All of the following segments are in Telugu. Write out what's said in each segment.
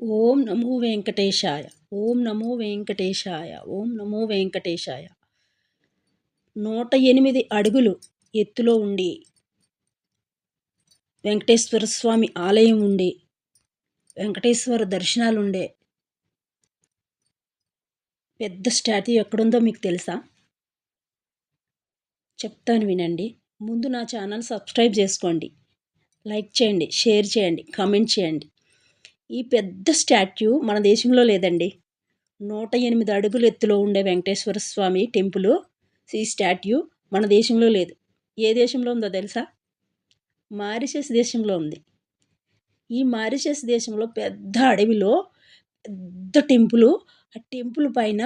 ఓం నమో వెంకటేశాయ. ఓం నమో వెంకటేశాయ. ఓం నమో వెంకటేశాయ. నూట ఎనిమిది అడుగులు ఎత్తులో ఉండి వెంకటేశ్వర స్వామి ఆలయం ఉండి వెంకటేశ్వర దర్శనాలు ఉండే పెద్ద స్టాట్యూ ఎక్కడుందో మీకు తెలుసా? చెప్తాను వినండి. ముందు నా ఛానల్ సబ్స్క్రైబ్ చేసుకోండి. లైక్ చేయండి షేర్ చేయండి కామెంట్ చేయండి. ఈ పెద్ద స్టాట్యూ మన దేశంలో లేదండి. నూట ఎనిమిది అడుగులు ఎత్తులో ఉండే వెంకటేశ్వర స్వామి టెంపుల్ ఈ స్టాట్యూ మన దేశంలో లేదు. ఏ దేశంలో ఉందో తెలుసా? మారిషస్ దేశంలో ఉంది. ఈ మారిషస్ దేశంలో పెద్ద అడవిలో పెద్ద టెంపుల్ ఆ టెంపుల్ పైన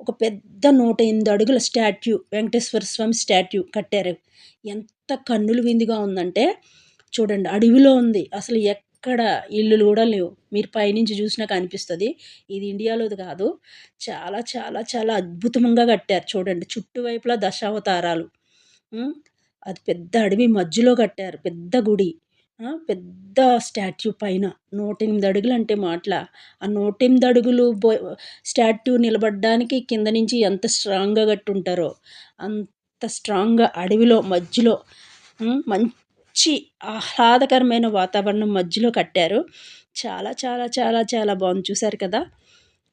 ఒక పెద్ద నూట ఎనిమిది అడుగుల స్టాట్యూ వెంకటేశ్వర స్వామి స్టాట్యూ కట్టారు. ఎంత కన్నులు విందుగా ఉందంటే చూడండి అడవిలో ఉంది. అసలు ఎక్కడ ఇల్లులు కూడా లేవు. మీరు పైనుంచి చూసినా కనిపిస్తుంది. ఇది ఇండియాలోది కాదు. చాలా చాలా చాలా అద్భుతంగా కట్టారు చూడండి. చుట్టువైపులా దశావతారాలు. అది పెద్ద అడవి మధ్యలో కట్టారు. పెద్ద గుడి. పెద్ద స్టాట్యూ పైన. నూట ఎనిమిది అడుగులు అంటే మాటల. ఆ నూట ఎనిమిది అడుగులు స్టాట్యూ నిలబడడానికి కింద నుంచి ఎంత స్ట్రాంగ్గా కట్టుంటారో. అంత స్ట్రాంగ్గా అడవిలో మధ్యలో. మంచి మంచి ఆహ్లాదకరమైన వాతావరణం మధ్యలో కట్టారు. చాలా చాలా చాలా చాలా బాగుంది. చూశారు కదా?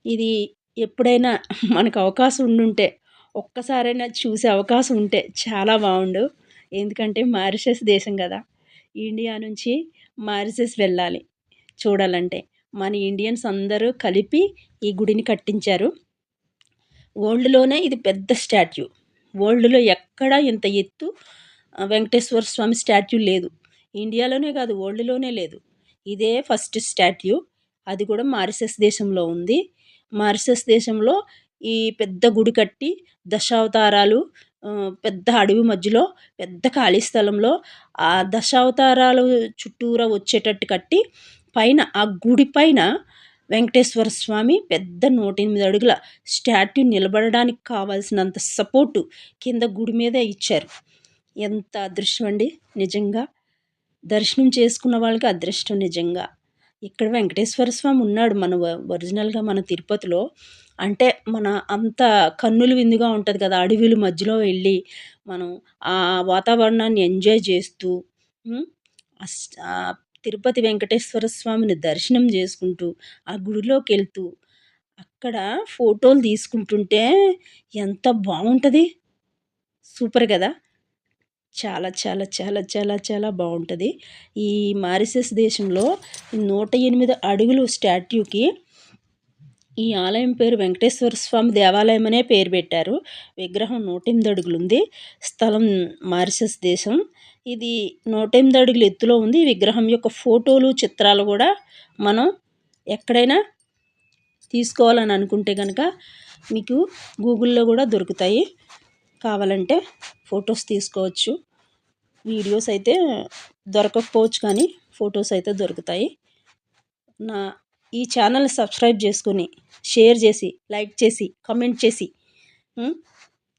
ఇది ఎప్పుడైనా మనకు అవకాశం ఉండుంటే ఒక్కసారైనా చూసే అవకాశం ఉంటే చాలా బాగుండు. ఎందుకంటే మారిషస్ దేశం కదా. ఇండియా నుంచి మారిషస్ వెళ్ళాలి చూడాలంటే. మన ఇండియన్స్ అందరూ కలిపి ఈ గుడిని కట్టించారు. వరల్డ్లోనే ఇది పెద్ద స్టాట్యూ. వరల్డ్లో ఎక్కడ ఇంత ఎత్తు వెంకటేశ్వర స్వామి స్టాట్యూ లేదు. ఇండియాలోనే కాదు వరల్డ్లోనే లేదు. ఇదే ఫస్ట్ స్టాట్యూ. అది కూడా మారిసస్ దేశంలో ఉంది. మారిసస్ దేశంలో ఈ పెద్ద గుడి కట్టి దశావతారాలు పెద్ద అడవి మధ్యలో పెద్ద ఖాళీ స్థలంలో ఆ దశావతారాలు చుట్టూరా వచ్చేటట్టు కట్టి పైన ఆ గుడి పైన వెంకటేశ్వర స్వామి పెద్ద నూట ఎనిమిది అడుగుల స్టాట్యూ నిలబడడానికి కావాల్సినంత సపోర్టు కింద గుడి మీదే ఇచ్చారు. ఎంత అదృష్టం అండి? నిజంగా. దర్శనం చేసుకున్న వాళ్ళకి అదృష్టం నిజంగా. ఇక్కడ వెంకటేశ్వర స్వామి ఉన్నాడు మన ఒరిజినల్గా మన తిరుపతిలో. అంటే మన అంత కన్నులు విందుగా ఉంటుంది కదా అడవిలు మధ్యలో వెళ్ళి మనం ఆ వాతావరణాన్ని ఎంజాయ్ చేస్తూ తిరుపతి వెంకటేశ్వర స్వామిని దర్శనం చేసుకుంటూ ఆ గుడిలోకి వెళ్తూ అక్కడ ఫోటోలు తీసుకుంటుంటే ఎంత బాగుంటుంది. సూపర్ కదా. చాలా చాలా చాలా చాలా చాలా బాగుంటుంది. ఈ మారిసస్ దేశంలో నూట ఎనిమిది అడుగులు స్టాట్యూకి ఈ ఆలయం పేరు వెంకటేశ్వర స్వామి దేవాలయం అనే పేరు పెట్టారు. విగ్రహం నూట ఎనిమిది అడుగులు ఉంది. స్థలం మారిసస్ దేశం. ఇది నూట ఎనిమిది అడుగులు ఎత్తులో ఉంది. విగ్రహం యొక్క ఫోటోలు చిత్రాలు కూడా మనం ఎక్కడైనా తీసుకోవాలని అనుకుంటే కనుక మీకు గూగుల్లో కూడా దొరుకుతాయి. కావాలంటే ఫొటోస్ తీసుకోవచ్చు. వీడియోస్ అయితే దొరకకపోవచ్చు కానీ ఫొటోస్ అయితే దొరుకుతాయి. నా ఈ ఛానల్ సబ్స్క్రైబ్ చేసుకొని షేర్ చేసి లైక్ చేసి కమెంట్ చేసి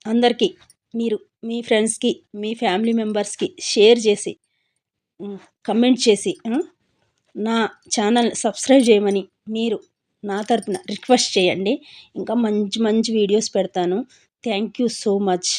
అందరికీ మీరు మీ ఫ్రెండ్స్కి మీ ఫ్యామిలీ మెంబర్స్కి షేర్ చేసి కమెంట్ చేసి నా ఛానల్ సబ్స్క్రైబ్ చేయమని మీరు నా తరపున రిక్వెస్ట్ చేయండి. ఇంకా మంచి మంచి వీడియోస్ పెడతాను. Thank you so much.